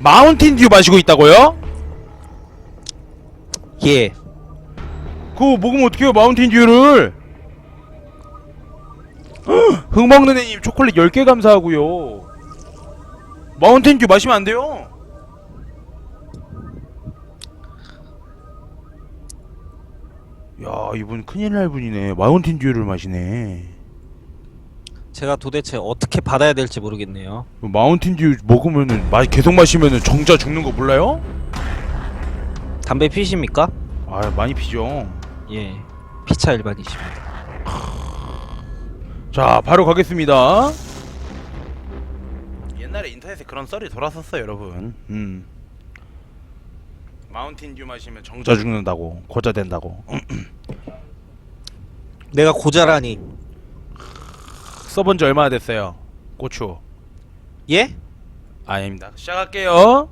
마운틴 듀 마시고 있다고요? 예. 그거 먹으면 어떡해요 마운틴 듀를? 흙 먹는 애님 초콜릿 10개 감사하고요. 마운틴 듀 마시면 안 돼요? 야 이분 큰일 날 분이네. 마운틴 듀를 마시네 제가 도대체 어떻게 받아야 될지 모르겠네요. 마운틴 듀 먹으면은 마, 계속 마시면은 정자 죽는 거 몰라요? 담배 피십니까? 아 많이 피죠 예. 피차 일반이십니다. 자 바로 가겠습니다 옛날에 인터넷에 그런 썰이 돌았었어요 여러분 음 마운틴 듀 마시면 정자 죽는다고 고자 된다고 내가 고자라니. 써본 지 얼마나 됐어요? 고추. 예? 아닙니다. 시작할게요.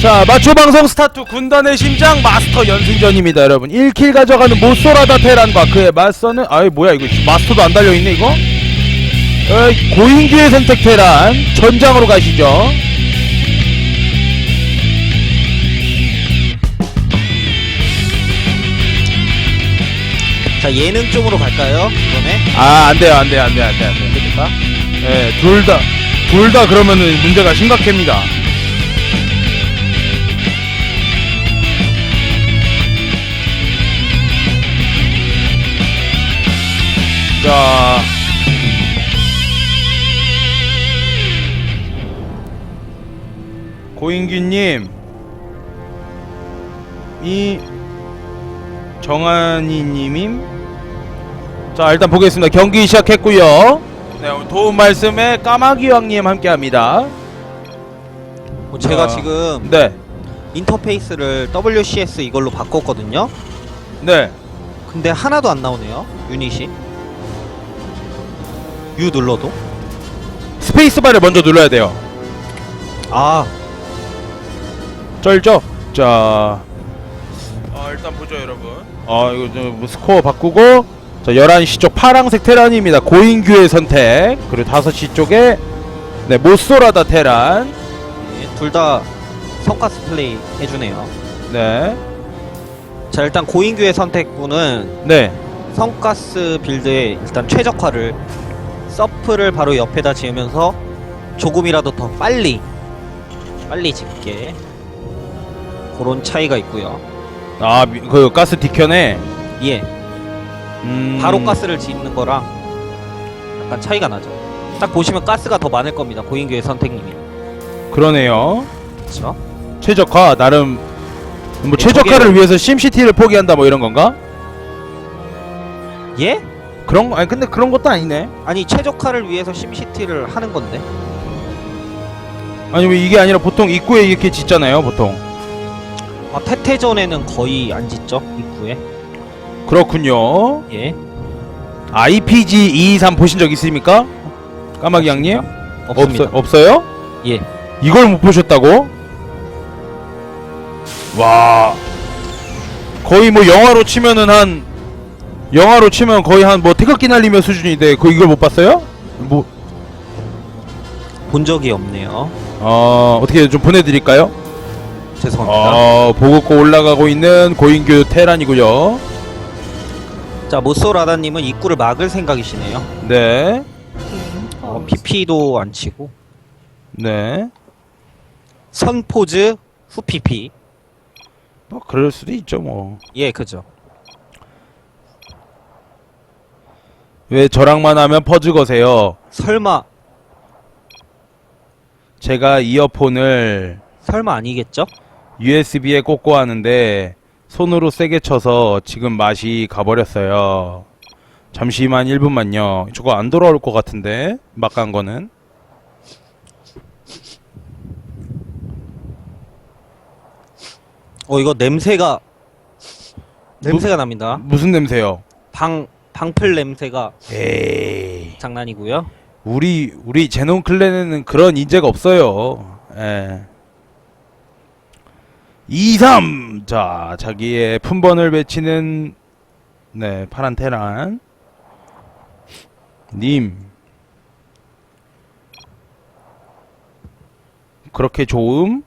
자 마초 방송 스타트 군단의 심장 마스터 연승전입니다 여러분. 1킬 가져가는 모소라다 테란과 그의 맞서는 아이 뭐야 이거 마스터도 안 달려 있네 이거? 어이, 고인규의 선택 테란 전장으로 가시죠 자, 예능 쪽으로 갈까요? 이번에? 아 안 돼요 안 돼요 안 돼요 안 돼요 안 돼요 됩니까? 예, 둘 다, 둘 다 그러면은 문제가 심각합니다. 자. 고인규님, 이 정한이님임? 자, 일단 보겠습니다. 경기 시작했고요. 네, 오늘 도움 말씀에 까마귀 왕님 함께합니다. 뭐 제가 아, 지금 네, 인터페이스를 WCS 이걸로 바꿨거든요. 네. 근데 하나도 안 나오네요. 유닛이. U 눌러도. 스페이스바를 먼저 눌러야 돼요. 아, 쩔죠? 자, 어, 일단 보죠, 여러분. 어, 이거 좀 스코어 바꾸고, 자, 11시 쪽 파랑색 테란입니다. 고인규의 선택. 그리고 5시 쪽에, 네, 모쏘라다 테란. 예, 둘다 성가스 플레이 해주네요. 네, 자, 일단 고인규의 선택분은 네. 성가스 빌드에 일단 최적화를 서프를 바로 옆에다 지으면서 조금이라도 더 빨리 빨리 짓게 그런 차이가 있고요. 아, 미- 그 가스 디켠에, 예, 음. 바로 가스를 짓는 거랑 약간 차이가 나죠. 딱 보시면 가스가 더 많을 겁니다. 고인규의 선택님이. 그러네요. 그렇죠? 최적화, 나름, 뭐, 네, 최적화를 저게- 위해서 심시티를 포기한다, 뭐 이런 건가? 예? 그런, 거- 아니, 근데 그런 것도 아니네. 아니 최적화를 위해서 심시티를 하는 건데. 아니 왜 이게 아니라 보통 입구에 이렇게 짓잖아요 보통 아, 태태전에는 거의 안 짓죠 입구에. 그렇군요 예. RPG 223 보신 적 있습니까? 까마귀 양님? 없습니다. 없어, 없어요? 예. 이걸 못 보셨다고? 와 거의 뭐 영화로 치면은 한 영화로 치면 거의 한 뭐 태극기 날리며 수준인데 그 이걸 못 봤어요? 뭐 본 적이 없네요. 어, 어떻게 좀 보내 드릴까요? 죄송합니다. 어, 보급고 올라가고 있는 고인규 테란이고요 자 모쏘라다님은 입구를 막을 생각이시네요. 네 어, PP도 안 치고 네. 선 포즈 후 PP. 뭐 그럴 수도 있죠 뭐. 예, 그죠. 왜 저랑만 하면 퍼즈 거세요? 설마 제가 이어폰을 설마 아니겠죠? USB에 꽂고 하는데 손으로 세게 쳐서 지금 맛이 가버렸어요. 잠시만 1분만요. 저거 안 돌아올 것 같은데 막 간 거는. 어 이거 냄새가 냄새가 납니다. 무슨 냄새요? 방 방풀 냄새가 에이. 장난이고요. 우리 우리 제논 클랜에는 그런 인재가 없어요. 예. 2, 3! 자, 자기의 품번을 외치는, 네, 파란 테란. 님. 그렇게 좋음.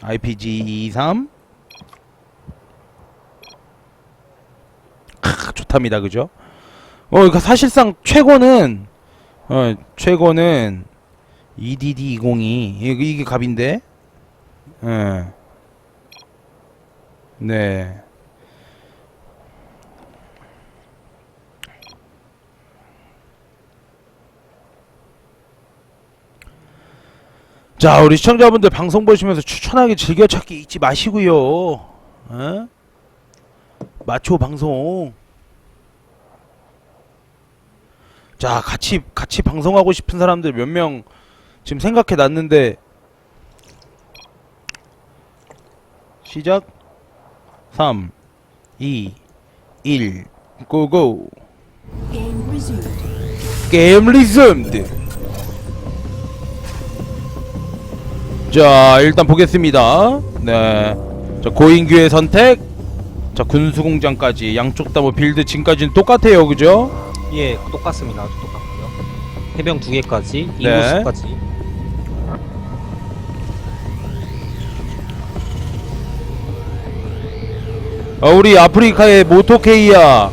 RPG 23. 크, 좋답니다. 그죠? 어, 그러니까 사실상 최고는, 어, 최고는 EDD 202 이게, 이게 갑인데 예. 네. 자, 우리 시청자분들 방송 보시면서 추천하기 즐겨찾기 잊지 마시고요. 어? 마초 방송. 자, 같이 같이 방송하고 싶은 사람들 몇 명 지금 생각해 놨는데 시작 3 2 1 고고 Game resumed. 게임 리즘드 자 일단 보겠습니다 네자 고인규의 선택 자 군수공장까지 양쪽 다 뭐 빌드 지금까지는 똑같아요 그죠 예, 똑같습니다. 아주 똑같고요. 해병 두 개까지, 네. 인구수까지. 어, 우리 아프리카의 모토케이야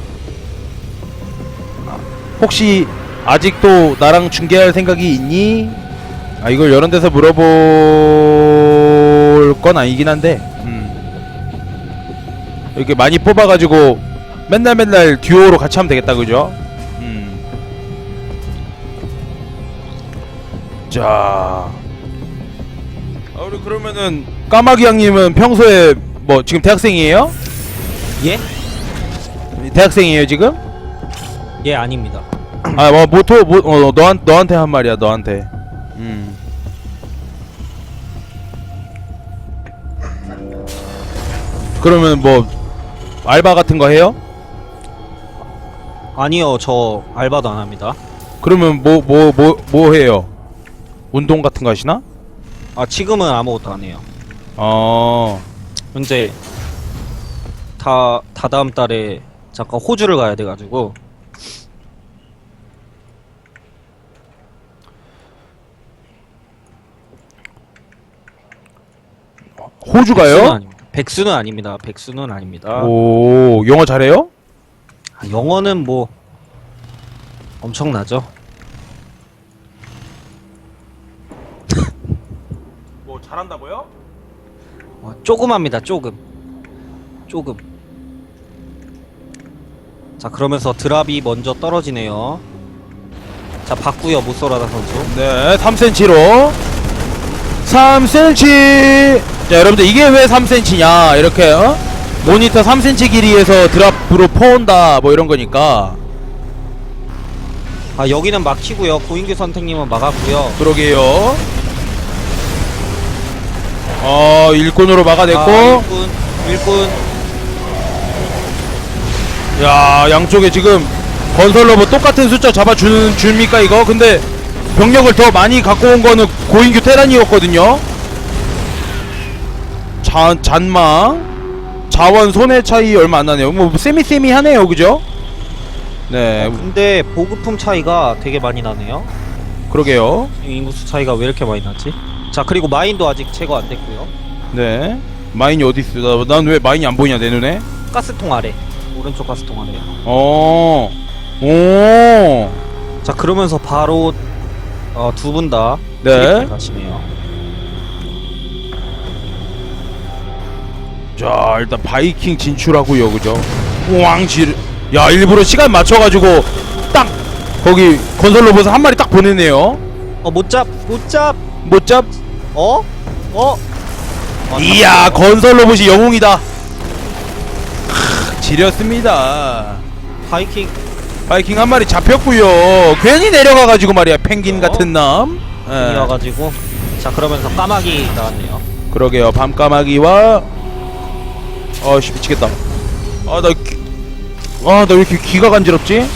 혹시 아직도 나랑 중계할 생각이 있니? 아 이걸 여러 데서 물어볼 건 아니긴 한데 음. 이렇게 많이 뽑아가지고 맨날 맨날 듀오로 같이 하면 되겠다 그죠? 음. 자 아, 우리 그러면은 까마귀 형님은 평소에 뭐 지금 대학생이에요? 예? 대학생이에요 지금? 예, 아닙니다. 아, 뭐 모토 뭐 어, 너한 너한테 한 말이야, 너한테. 음. 그러면 뭐 알바 같은 거 해요? 아니요, 저 알바도 안 합니다. 그러면 뭐 뭐 뭐 뭐 해요? 운동 같은 거 하시나? 아, 지금은 아무것도 안 해요. 어. 현재 다 다다음 달에 잠깐 호주를 가야 돼가지고 백수는 호주가요? 아닙니다. 백수는 아닙니다. 백수는 아닙니다. 오, 영어 잘해요? 아, 영어는 뭐 엄청나죠. 뭐 잘한다고요? 어, 조금 합니다. 조금. 조금. 자 그러면서 드랍이 먼저 떨어지네요. 자 바꾸요 모소라다 선수. 네, 3cm로 3cm. 자, 여러분들 이게 왜 3cm냐? 이렇게 어? 모니터 3cm 길이에서 드랍으로 퍼온다 뭐 이런 거니까. 아 여기는 막히고요. 고인규 선택님은 막았고요. 그러게요. 어, 일꾼으로 막아냈고. 아, 일꾼 일꾼 야, 양쪽에 지금 건설 로봇 똑같은 숫자 잡아주는 줍니까 이거? 근데 병력을 더 많이 갖고 온 거는 고인규 테란이었거든요. 잔 잔망 자원 손해 차이 얼마 안 나네요. 뭐 세미 세미 하네요, 그죠? 네, 어, 근데 보급품 차이가 되게 많이 나네요. 그러게요. 인구수 차이가 왜 이렇게 많이 나지? 자 그리고 마인도 아직 제거 안 됐고요. 네, 마인이 어디 있어? 난왜 마인이 안 보이냐 내 눈에? 가스통 아래 오른쪽 가스통 아래. 어, 오, 자 그러면서 바로 어, 두 분 다 네. 가시네요. 자 일단 바이킹 진출하고요 그죠 왕질 야 일부러 시간 맞춰가지고 딱 거기 건설 로봇 한 마리 딱 보내네요 어못 잡, 못 잡. 못잡 어? 어? 어, 이야 건설 로봇이 영웅이다 크, 지렸습니다 바이킹 바이킹 한 마리 잡혔고요 괜히 내려가가지고 말이야 펭귄 어? 같은 남 예. 이 와가지고 자 그러면서 까마귀 나왔네요. 그러게요 밤까마귀와 아씨 미치겠다 아나 아, 나 왜 이렇게 귀가 간지럽지?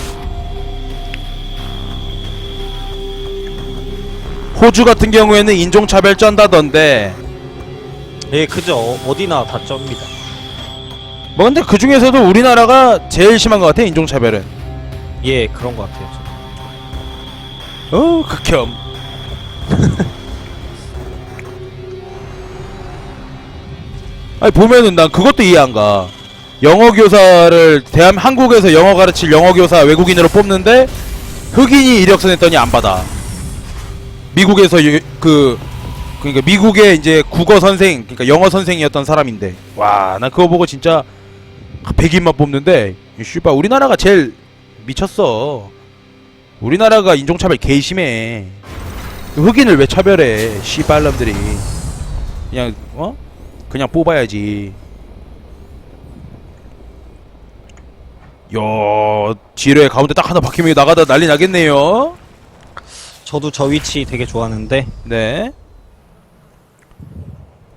호주 같은 경우에는 인종차별 쩐다던데 예 그죠 어, 어디나 다 쩝니다. 뭐 근데 그 중에서도 우리나라가 제일 심한 것 같아 인종차별은 예 그런 것 같아요. 저도. 어 극혐 아니 보면은 난 그것도 이해 안 가. 영어 교사를 대한 한국에서 영어 가르칠 영어 교사 외국인으로 뽑는데 흑인이 이력서 냈더니 안 받아. 미국에서 유- 그 그러니까 미국의 이제 국어 선생 그러니까 영어 선생이었던 사람인데 와 나 그거 보고 진짜 백인만 뽑는데 이 씨발 우리나라가 제일 미쳤어. 우리나라가 인종차별 개 심해. 흑인을 왜 차별해? 씨발놈들이 그냥 어? 그냥 뽑아야지. 야, 지뢰 가운데 딱 하나 박히면 나가다 난리 나겠네요. 저도 저 위치 되게 좋아하는데 네.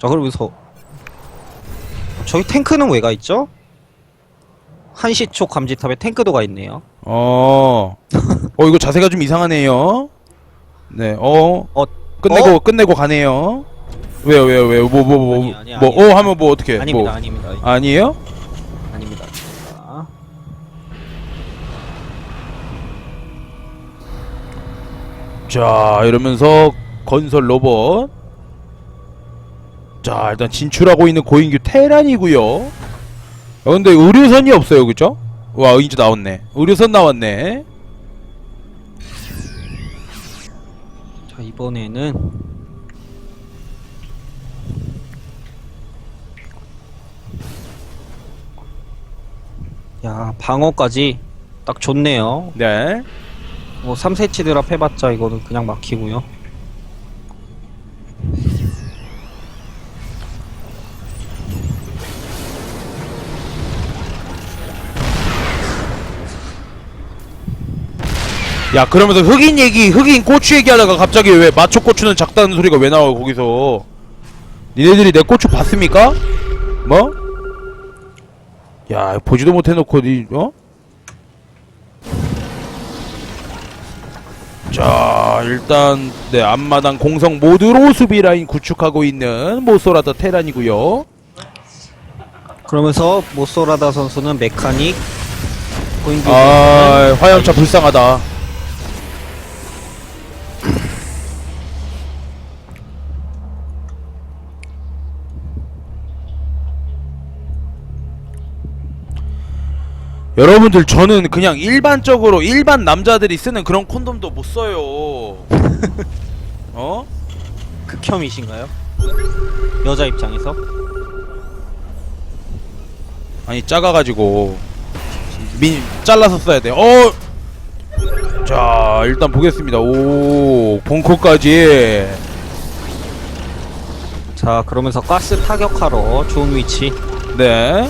자 그러면서 저희 탱크는 왜 가 있죠? 한시초 감지탑에 탱크도가 있네요. 어. 어 이거 자세가 좀 이상하네요. 네. 어. 어, 끝내고 어? 끝내고 가네요. 왜요 왜요 왜요 뭐 뭐뭐뭐 아니, 아니, 뭐 아니. 어 하면 뭐 어떻게 아닙니다, 뭐 아닙니다, 아니에요? 아닙니다. 자, 자 이러면서 건설 로봇 자 일단 진출하고 있는 고인규 테란이고요 아, 근데 의료선이 없어요 그죠? 와 이제 나왔네 의료선 나왔네 자 이번에는 야 방어까지 딱 좋네요. 네 뭐 3세치 드랍 해봤자 이거는 그냥 막히고요. 야 그러면서 흑인 얘기 흑인 고추 얘기하다가 갑자기 왜 마초 고추는 작다는 소리가 왜 나와 거기서 니네들이 내 고추 봤습니까? 뭐? 야 보지도 못해놓고 니 어? 자 일단 네 앞마당 공성 모드로 수비 라인 구축하고 있는 모소라다 테란이고요 그러면서 모소라다 선수는 메카닉 아 화염차 불쌍하다 여러분들 저는 그냥 일반적으로 일반 남자들이 쓰는 그런 콘돔도 못 써요 어? 극혐이신가요? 여자 입장에서 아니 작아가지고 민 잘라서 써야 돼. 어. 자 일단 보겠습니다. 오 벙커까지. 자 그러면서 가스 타격하러 좋은 위치 네.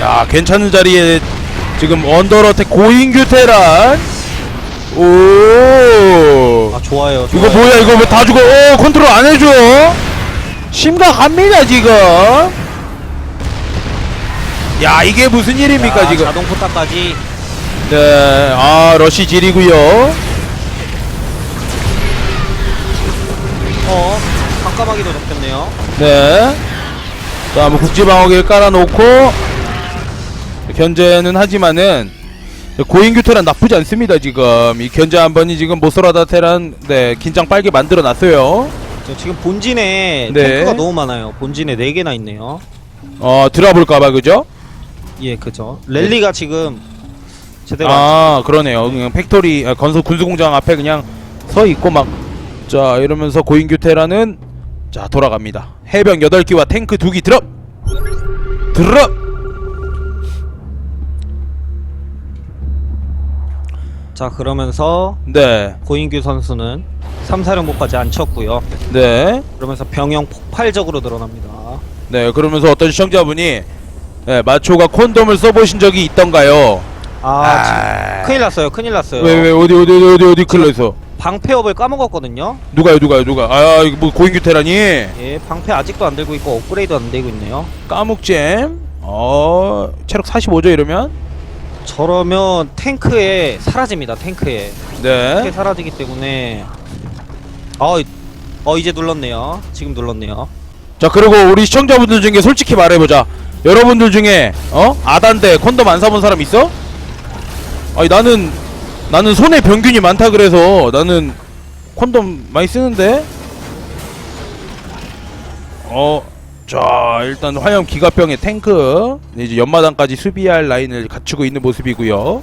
야 괜찮은 자리에 지금 언더러텍 고인규 테란. 오. 아 좋아요, 이거 좋아요. 뭐야 이거 왜 다 죽어? 어 컨트롤 안 해줘. 심각합니다 지금. 야 이게 무슨 일입니까 야, 지금? 자동 포탑까지 네, 아 러시 질이고요. 어 깜깜하기도 잡혔네요 네. 자, 뭐 국지방어기를 깔아놓고 견제는 하지만은 고인규 테란 나쁘지 않습니다 지금 이 견제 한 번이 지금 모소라다 테란 네 긴장 빨게 만들어 놨어요. 저 지금 본진에 네. 탱크가 너무 많아요 본진에 4개나 있네요 어 들어볼까봐 그죠? 예 그죠 랠리가 지금 제대로 안 아 그러네요. 그냥 팩토리 아, 건설 군수공장 앞에 그냥 서 있고 막 자 이러면서 고인규 테란은 자 돌아갑니다. 해병 8기와 탱크 2기 드롭 드롭 자 그러면서 네. 고인규 선수는 3사령부까지 안 쳤고요 네. 그러면서 병영 폭발적으로 늘어납니다 네, 그러면서 어떤 시청자분이 네, 마초가 콘돔을 써보신 적이 있던가요? 아, 지- 큰일 났어요 큰일 났어요 왜, 왜, 어디, 어디, 어디, 어디, 어디 클러있어? 방패업을 까먹었거든요 누가요, 누가요, 누가? 아, 이거 뭐 고인규 테란이 예 방패 아직도 안 들고 있고 업그레이드 안 되고 있네요 까묵잼. 어, 체력 45죠 이러면? 저러면 탱크에 사라집니다 탱크에 탱크에 네. 사라지기 때문에 어, 이- 어 이제 눌렀네요 지금 눌렀네요 자, 그리고 우리 시청자분들 중에 솔직히 말해보자. 여러분들 중에 어 아단데 콘돔 안 사본 사람 있어? 아니 나는 나는 손에 병균이 많다 그래서 나는 콘돔 많이 쓰는데 어 자 일단 화염 기가병의 탱크 네, 이제 연마당까지 수비할 라인을 갖추고 있는 모습이고요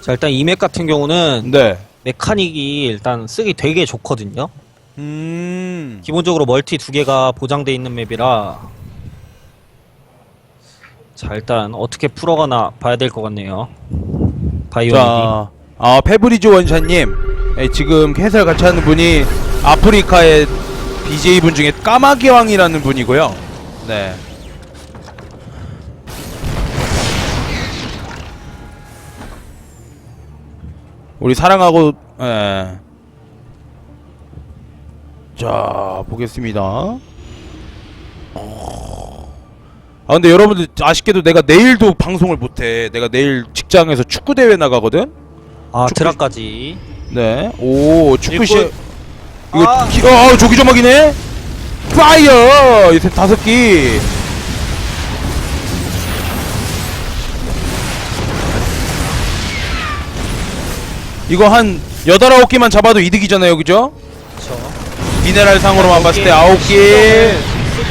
조자 일단 이맵 같은 경우는 네. 메카닉이 일단 쓰기 되게 좋거든요. 음. 기본적으로 멀티 두 개가 보장돼 있는 맵이라 자 일단 어떻게 풀어가나 봐야 될 것 같네요. 바이오닉이 자, 아 페브리즈 원샷님 예, 지금 해설 같이 하는 분이 아프리카의 BJ 분 중에 까마귀 왕이라는 분이고요. 네. 우리 사랑하고 예. 자 보겠습니다. 아 근데 여러분들 아쉽게도 내가 내일도 방송을 못해. 내가 내일 직장에서 축구 대회 나가거든. 아 축구- 드랍까지 네. 오 축구 시 일꾼. 이거 아. 기, 어, 어 조기조막이네. 파이어 이제 다섯 기. 이거 한 여덟 아홉 개만 잡아도 이득이잖아요, 그죠? 그렇죠. 미네랄 상으로만 봤을 때 아홉 개.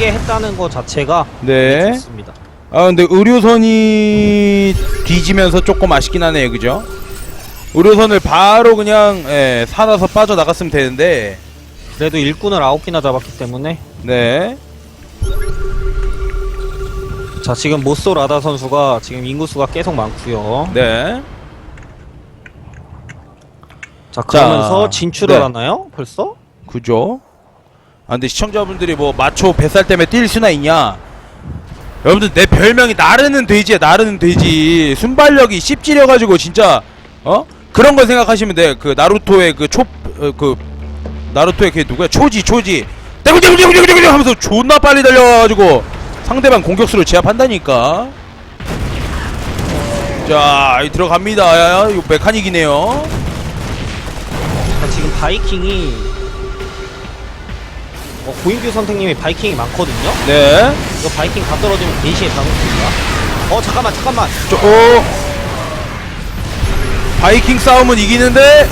신경을 쓰게 했다는 것 자체가 네. 좋습니다. 아 근데 의료선이 뒤지면서 조금 아쉽긴 하네요 그죠? 의료선을 바로 그냥 예, 살아서 빠져나갔으면 되는데 그래도 일꾼을 아홉 개나 잡았기 때문에 네 자 지금 모쏘 라다 선수가 지금 인구수가 계속 많고요. 네. 자 그러면서 자, 진출을 네. 하나요? 벌써? 그죠? 아 근데 시청자분들이 뭐 마초 뱃살 때문에 뛸 수나 있냐? 여러분들 내 별명이 나르는 돼지야 나르는 돼지. 순발력이 씹지려가지고 진짜 어? 그런 걸 생각하시면 돼. 그 나루토의 그초그 나루토의 걔 누구야? 초지 초지. 떼굴떼굴떼굴떼굴 하면서 존나 빨리 달려가지고 상대방 공격수를 제압한다니까. 자이 들어갑니다. 야, 이거 메카닉이네요. 자 지금 바이킹이 어, 고인규 선생님이 바이킹이 많거든요. 네 이거 바이킹 다 떨어지면 대시에 잡습니다. 어 잠깐만 잠깐만. 저, 어. 바이킹 싸움은 이기는데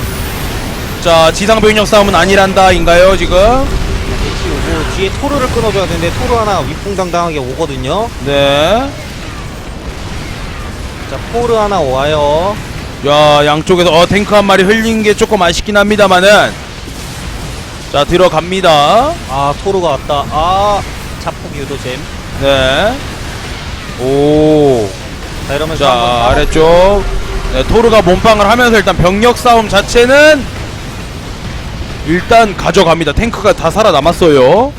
자 지상 병력 싸움은 아니란다인가요 지금? 대시 오고 뒤에 토르를 끊어줘야 되는데 토르 하나 위풍당당하게 오거든요. 네. 자 포르 하나 와요. 야 양쪽에서 어 탱크 한 마리 흘린 게 조금 아쉽긴 합니다만은 자 들어갑니다. 아 토르가 왔다. 아 자폭 유도잼. 네. 오. 자 이러면서 자 한번 아래쪽 네, 토르가 몸빵을 하면서 일단 병력 싸움 자체는 일단 가져갑니다. 탱크가 다 살아남았어요.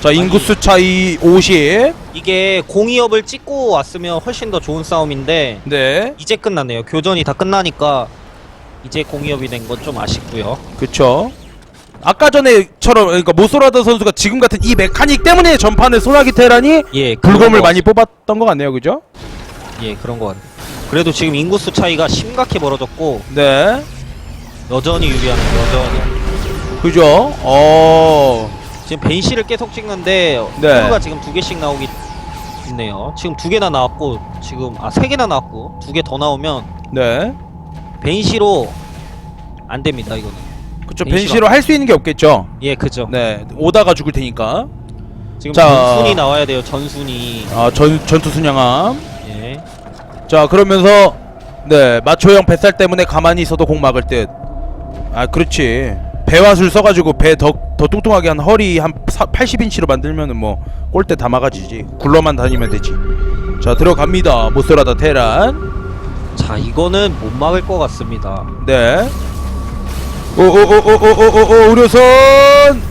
자 인구수 차이 50. 이게 공이업을 찍고 왔으면 훨씬 더 좋은 싸움인데 네. 이제 끝났네요. 교전이 다 끝나니까 이제 공이업이 된 건 좀 아쉽고요. 그쵸. 아까 전에처럼 그러니까 모소라드 선수가 지금 같은 이 메카닉 때문에 전판에 소나기 테란이 예, 그런 불검을 거 많이 뽑았던 것 같네요, 그죠? 예, 그런 것 같아요. 그래도 지금 인구수 차이가 심각히 벌어졌고 네, 여전히 유리하네요. 여전히. 그죠? 어, 지금 벤시를 계속 찍는데 네. 토르가 지금 두 개씩 나오기 있네요. 지금 두 개나 나왔고 지금 아 세 개나 나왔고 두 개 더 나오면 네, 벤시로 안 됩니다. 이거는. 그쵸. 벤시가- 벤시로 할 수 있는 게 없겠죠. 예, 그죠. 네, 오다가 죽을 테니까. 지금 자. 전순이 나와야 돼요. 전순이. 아, 전 전투 순양함. 예. 자, 그러면서 네 마초형 뱃살 때문에 가만히 있어도 공 막을 듯. 아, 그렇지. 배화술 써가지고 배 더 더 뚱뚱하게 한 허리 한 80인치로 만들면은 뭐 골대 다 막아지지. 굴러만 다니면 되지. 자 들어갑니다. 모쏠라다 테란. 자, 이거는 못 막을 것 같습니다. 네. 오오오오오오오 의료선.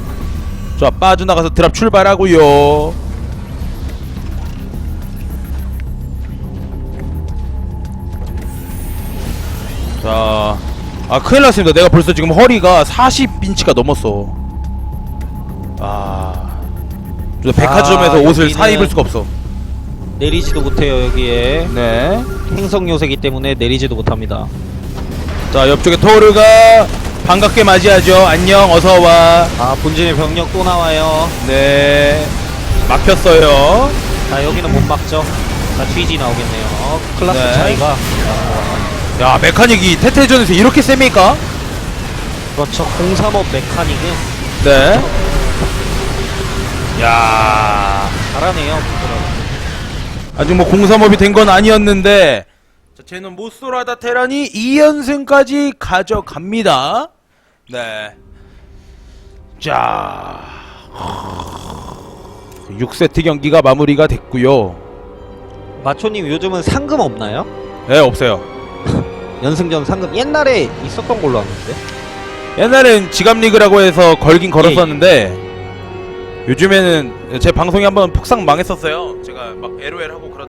자 빠져나가서 드랍 출발하고요. 자, 아 큰일 났습니다. 내가 벌써 지금 허리가 40인치가 넘었어. 아, 저 백화점에서 아, 옷을 사 입을 수가 없어. 내리지도 못해요, 여기에. 네. 행성 요새기 때문에 내리지도 못합니다. 자 옆쪽에 토르가 반갑게 맞이하죠. 안녕, 어서와. 아 본진의 병력 또 나와요 네. 막혔어요. 자 여기는 못 막죠 자 GG 나오겠네요 클라스 네. 차이가 야, 메카닉이 테테전에서 이렇게 셉니까? 그렇죠 035 메카닉은 네. 야 잘하네요 부드러워. 아직 뭐 공삼업이 된 건 아니었는데 자, 쟤는 모쏘라다 테란이 2연승까지 가져갑니다. 네. 자 6세트 경기가 마무리가 됐고요. 마초님 요즘은 상금 없나요? 네, 없어요. 연승전 상금 옛날에 있었던 걸로 아는데 옛날엔 지갑 리그라고 해서 걸긴 걸었었는데 요즘에는 제 방송이 한번 폭삭 망했었어요. 제가 막 LOL 하고 그러